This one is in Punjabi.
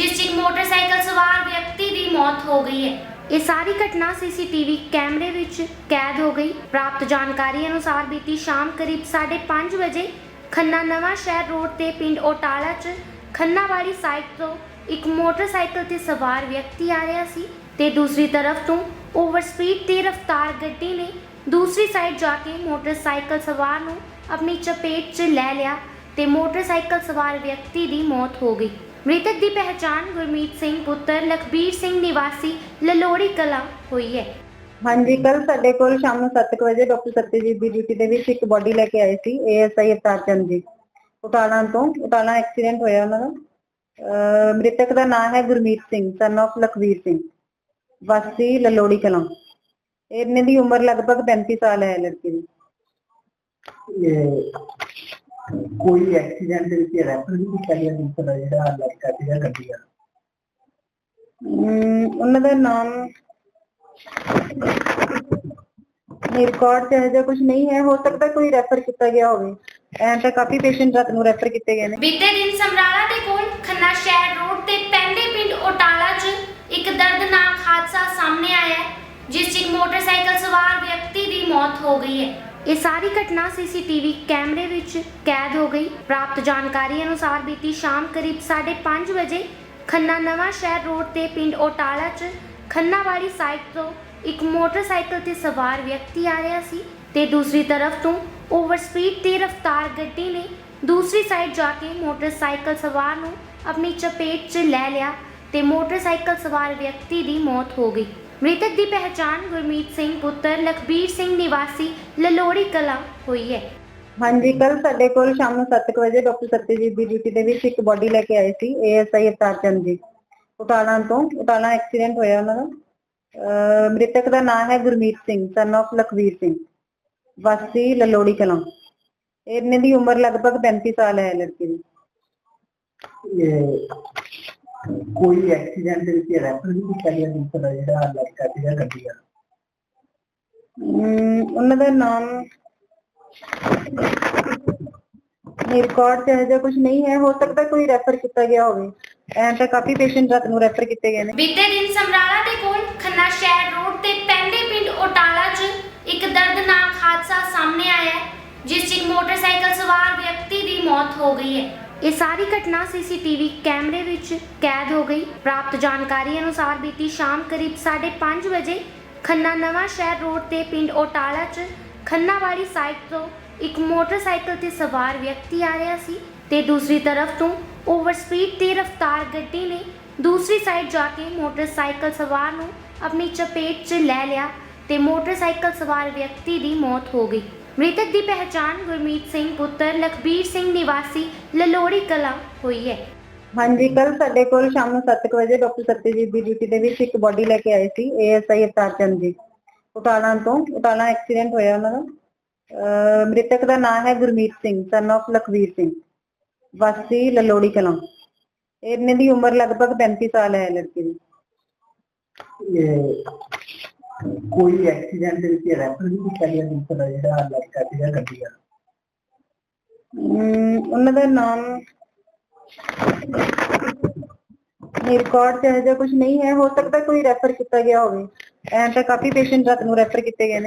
ਜਿਸ 'ਚ ਇੱਕ ਮੋਟਰਸਾਈਕਲ ਸਵਾਰ ਵਿਅਕਤੀ ਦੀ ਮੌਤ ਹੋ ਗਈ ਹੈ। ਇਹ ਸਾਰੀ ਘਟਨਾ ਸੀਸੀਟੀਵੀ ਕੈਮਰੇ ਵਿੱਚ ਕੈਦ ਹੋ ਗਈ। ਪ੍ਰਾਪਤ ਜਾਣਕਾਰੀ ਅਨੁਸਾਰ ਬੀਤੀ ਸ਼ਾਮ ਕਰੀਬ 5:30 ਵਜੇ ਖੰਨਾ ਨਵਾਂ ਸ਼ਹਿਰ ਰੋਡ ਤੇ ਪਿੰਡ ਓਟਾਲਾ 'ਚ ਖੰਨਾ ਵਾਲੀ ਸਾਈਡ ਤੋਂ ਇੱਕ ਮੋਟਰਸਾਈਕਲ ਤੇ ਸਵਾਰ ਵਿਅਕਤੀ ਆ ਰਿਹਾ ਸੀ ਤੇ ਦੂਸਰੀ ਤਰਫ ਤੋਂ ਓਵਰ ਸਪੀਡ ਤੇ ਰਫ਼ਤਾਰ ਗੱਡੀ ਨੇ ਦੂਸਰੀ ਸਾਈਡ ਜਾ ਕੇ ਮੋਟਰਸਾਈਕਲ ਸਵਾਰ ਨੂੰ ਆਪਣੀ ਚਪੇਟ 'ਚ ਲੈ ਲਿਆ ਤੇ ਮੋਟਰਸਾਈਕਲ ਸਵਾਰ ਵਿਅਕਤੀ ਦੀ ਮੌਤ ਹੋ ਗਈ। ਮ੍ਰਿਤਕ ਦੀ ਪਹਿਚਾਣ ਗੁਰਮੀਤ ਸਿੰਘ ਪੁੱਤਰ ਲਖਬੀਰ ਸਿੰਘ ਨਿਵਾਸੀ ਲਲੋੜੀ ਕਲਾ ਹੋਈ ਹੈ। ਹਾਂਜੀ ਕੱਲ ਸਾਡੇ ਕੋਲ ਸ਼ਾਮ ਨੂੰ 7 ਵਜੇ ਡਾਕਟਰ ਸਤਿਜੀਤ ਦੀ ਡਿਊਟੀ ਦੇ ਵਿੱਚ ਇੱਕ ਬੋਡੀ ਲੈ ਕੇ ਆਏ ਸੀ ਏਐਸਆਈ ਅਵਤਾਰ ਚੰਦ ਜੀ। ਉਟਾਲਾ ਤੋਂ ਉਟਾਲਾ ਐਕਸੀਡੈਂਟ ਹੋਇਆ ਉਹਨਾਂ ਦਾ। ਮ੍ਰਿਤਕ ਦਾ ਨਾਮ ਹੈ ਗੁਰਮੀਤ ਸਿੰਘ ਸਨ of ਲਖਵੀਰ ਸਿੰਘ ਵਾਸੀ ਲਲੋੜੀ ਕਲਾਂ। ਇਹਨਾਂ ਦੀ ਉਮਰ ਲਗਭਗ 35 ਸਾਲ ਹੈ ਲੜਕੀ ਦੀ। ਇਹ ਕੋਈ ਐਕਸੀਡੈਂਟ ਦੇ ਵਿੱਚ ਰੈਫਰ ਵੀ ਕੀਤਾ ਗਿਆ ਦੂਸਰਾ ਜਿਹੜਾ ਲੜਕਾ ਸੀਗਾ ਗੱਡੀ ਦਾ ਉਹਨਾਂ ਦਾ ਨਾਮ ਮੇਰੇ ਰਿਕਾਰਡ ਇਹੋ ਜਿਹਾ ਕੁਝ ਨਹੀਂ ਹੈ। ਹੋ ਸਕਦਾ ਕੋਈ ਰੈਫਰ ਕੀਤਾ ਗਿਆ ਹੋਵੇ। ਐਂ ਤਾਂ ਕਾਫੀ ਪੇਸ਼ੈਂਟ ਰਾਤ ਨੂੰ ਰੈਫਰ ਕੀਤੇ ਗਏ ਨੇ। ਬੀਤੇ ਦਿਨ ਸਮਰਾਲਾ ਦੇ ਕੋਲ ਖੰਨਾ ਸ਼ਹਿਰ ਰੋਡ ਤੇ ਪੈਂਦੇ ਪਿੰਡ ਓਟਾਲਾ 'ਚ ਇੱਕ ਦਰਦਨਾਕ ਹਾਦਸਾ ਸਾਹਮਣੇ ਆਇਆ ਹੈ ਜਿਸ 'ਚ ਇੱਕ ਮੋਟਰਸਾਈਕਲ ਸਵਾਰ ਵਿਅਕਤੀ ਦੀ ਮੌਤ ਹੋ ਗਈ ਹੈ। ਇਹ ਸਾਰੀ ਘਟਨਾ ਸੀਸੀਟੀਵੀ ਕੈਮਰੇ ਵਿੱਚ ਕੈਦ ਹੋ ਗਈ। ਪ੍ਰਾਪਤ ਜਾਣਕਾਰੀ ਅਨੁਸਾਰ ਬੀਤੀ ਸ਼ਾਮ ਕਰੀਬ 5:30 ਵਜੇ ਖੰਨਾ ਨਵਾਂ ਸ਼ਹਿਰ ਰੋਡ ਤੇ ਪਿੰਡ ਓਟਾਲਾ 'ਚ ਖੰਨਾਵਾੜੀ ਸਾਈਡ ਤੋਂ ਇੱਕ ਮੋਟਰਸਾਈਕਲ ਤੇ ਸਵਾਰ ਵਿਅਕਤੀ ਆ ਰਿਹਾ ਸੀ ਤੇ ਦੂਸਰੀ ਤਰਫ ਤੋਂ ਓਵਰ ਸਪੀਡ ਤੇ ਰਫ਼ਤਾਰ ਗੱਡੀ ਨੇ ਦੂਸਰੀ ਸਾਈਡ ਜਾ ਕੇ ਮੋਟਰਸਾਈਕਲ ਸਵਾਰ ਨੂੰ ਆਪਣੀ ਚਪੇਟ 'ਚ ਲੈ ਲਿਆ ਤੇ ਮੋਟਰਸਾਈਕਲ ਸਵਾਰ ਵਿਅਕਤੀ ਦੀ ਮੌਤ ਹੋ ਗਈ। ਮ੍ਰਿਤਕ ਦੀ ਪਹਿਚਾਣ ਗੁਰਮੀਤ ਸਿੰਘ ਪੁੱਤਰ ਲਖਬੀਰ ਸਿੰਘ ਨਿਵਾਸੀ ਲਲੋੜੀ ਕਲਾ ਹੋਈ ਹੈ ਹਾਂਜੀ ਕੱਲ ਸਾਡੇ ਕੋਲ ਸ਼ਾਮ ਨੂੰ 7 ਵਜੇ ਡਾਕਟਰ ਸਤਿਜੀਤ ਦੀ ਡਿਊਟੀ ਦੇ ਵਿੱਚ ਇੱਕ ਬੋਡੀ ਲੈ ਕੇ ਆਏ ਸੀ ਏਐਸਆਈ ਅਵਤਾਰ ਚੰਦ ਜੀ ਉਟਾਲਾ ਤੋਂ ਉਟਾਲਾ ਐਕਸੀਡੈਂਟ ਹੋਇਆ ਉਹਨਾਂ ਦਾ ਅਹ ਮ੍ਰਿਤਕ ਦਾ ਨਾਮ ਹੈ ਗੁਰਮੀਤ ਸਿੰਘ ਸਨ of ਲਖਵੀਰ ਸਿੰਘ ਵਾਸੀ ਲਲੋੜੀ ਕਲਾਂ ਇਹਨਾਂ ਦੀ ਉਮਰ ਲਗਭਗ 35 ਸਾਲ ਹੈ ਲੜਕੀ ਦੀ ਇਹ ਕੋਈ ਐਕਸੀਡੈਂਟ ਦੇ ਵਿੱਚ ਰੈਫਰ ਵੀ ਕੀਤਾ ਗਿਆ ਦੂਸਰਾ ਜਿਹੜਾ ਲੜਕਾ ਸੀਗਾ ਗੱਡੀ ਦਾ ਉਹਨਾਂ ਦਾ ਨਾਮ ਮੇਰੇ ਰਿਕਾਰਡ ਇਹੋ ਜਿਹਾ ਕੁਝ ਨਹੀਂ ਹੈ ਹੋ ਸਕਦਾ ਕੋਈ ਰੈਫਰ ਕੀਤਾ ਗਿਆ ਹੋਵੇ। ਐਂ ਤਾਂ ਕਾਫੀ ਪੇਸ਼ੈਂਟ ਰਾਤ ਨੂੰ ਰੈਫਰ ਕੀਤੇ ਗਏ ਨੇ। ਬੀਤੇ ਦਿਨ ਸਮਰਾਲਾ ਦੇ ਕੋਲ ਖੰਨਾ ਸ਼ਹਿਰ ਰੋਡ ਤੇ ਪੈਂਦੇ ਪਿੰਡ ਓਟਾਲਾ 'ਚ ਇੱਕ ਦਰਦਨਾਕ ਹਾਦਸਾ ਸਾਹਮਣੇ ਆਇਆ ਹੈ ਜਿਸ 'ਚ ਇੱਕ ਮੋਟਰਸਾਈਕਲ ਸਵਾਰ ਵਿਅਕਤੀ ਦੀ ਮੌਤ ਹੋ ਗਈ ਹੈ। ਇਹ ਸਾਰੀ ਘਟਨਾ ਸੀਸੀਟੀਵੀ ਕੈਮਰੇ ਵਿੱਚ ਕੈਦ ਹੋ ਗਈ। ਪ੍ਰਾਪਤ ਜਾਣਕਾਰੀ ਅਨੁਸਾਰ ਬੀਤੀ ਸ਼ਾਮ ਕਰੀਬ 5:30 ਵਜੇ ਖੰਨਾ ਨਵਾਂ ਸ਼ਹਿਰ ਰੋਡ ਤੇ ਪਿੰਡ ਓਟਾਲਾ 'ਚ ਖੰਨਾ ਸਾਈਡ ਤੋਂ ਇੱਕ ਮੋਟਰਸਾਈਕਲ ਤੇ ਸਵਾਰ ਵਿਅਕਤੀ ਆ ਰਿਹਾ ਸੀ ਤੇ ਦੂਸਰੀ ਤਰਫ ਤੋਂ ਓਵਰ ਸਪੀਡ ਤੇ ਰਫ਼ਤਾਰ ਗੱਡੀ ਨੇ ਦੂਸਰੀ ਸਾਈਡ ਜਾ ਕੇ ਮੋਟਰਸਾਈਕਲ ਸਵਾਰ ਨੂੰ ਆਪਣੀ ਚਪੇਟ 'ਚ ਲੈ ਲਿਆ ਤੇ ਮੋਟਰਸਾਈਕਲ ਸਵਾਰ ਵਿਅਕਤੀ ਦੀ ਮੌਤ ਹੋ ਗਈ। ਮ੍ਰਿਤਕ ਦੀ ਪਹਿਚਾਣ ਗੁਰਮੀਤ ਸਿੰਘ ਪੁੱਤਰ ਲਖਬੀਰ ਸਿੰਘ ਨਿਵਾਸੀ ਲਲੋੜੀ ਕਲਾ ਹੋਈ ਹੈ। ਹਾਂਜੀ ਕੱਲ ਸਾਡੇ ਕੋਲ ਸ਼ਾਮ ਨੂੰ 7 ਵਜੇ ਡਾਕਟਰ ਸਤਿਜੀਤ ਦੀ ਡਿਊਟੀ ਦੇ ਵਿੱਚ ਇੱਕ ਬੋਡੀ ਲੈ ਕੇ ਆਏ ਸੀ ਏਐਸਆਈ ਅਵਤਾਰ ਚੰਦ ਜੀ ਉਟਾਲਾ ਤੋਂ ਉਟਾਲਾ ਐਕਸੀਡੈਂਟ ਹੋਇਆ ਉਹਨਾਂ ਦਾ। ਅਹ ਮ੍ਰਿਤਕ ਦਾ ਨਾਮ ਹੈ ਗੁਰਮੀਤ ਸਿੰਘ ਸਨ of ਲਖਵੀਰ ਸਿੰਘ ਵਾਸੀ ਲਲੋੜੀ ਕਲਾਂ। ਇਹਨਾਂ ਦੀ ਉਮਰ ਲਗਭਗ 35 ਸਾਲ ਹੈ ਲੜਕੀ ਦੀ। ਇਹ ਕੋਈ ਐਕਸੀਡੈਂਟ ਦੇ ਵਿੱਚ ਰੈਫਰ ਵੀ ਕੀਤਾ ਗਿਆ ਦੂਸਰਾ ਜਿਹੜਾ ਲੜਕਾ ਸੀਗਾ ਗੱਡੀ ਦਾ ਅਮ ਉਹਨਾਂ ਦਾ ਨਾਮ ਮੇਰੇ ਰਿਕਾਰਡ 'ਚ ਇਹੋ ਜਿਹਾ ਕੁਝ ਨਹੀਂ ਹੈ, ਹੋ ਸਕਦਾ ਕੋਈ ਰੈਫਰ ਕੀਤਾ ਗਿਆ ਹੋਵੇ। ਐਂ ਤਾਂ ਕਾਫੀ ਪੇਸ਼ੈਂਟ ਰਾਤ ਨੂੰ ਰੈਫਰ ਕੀਤੇ ਗਏ ਨੇ।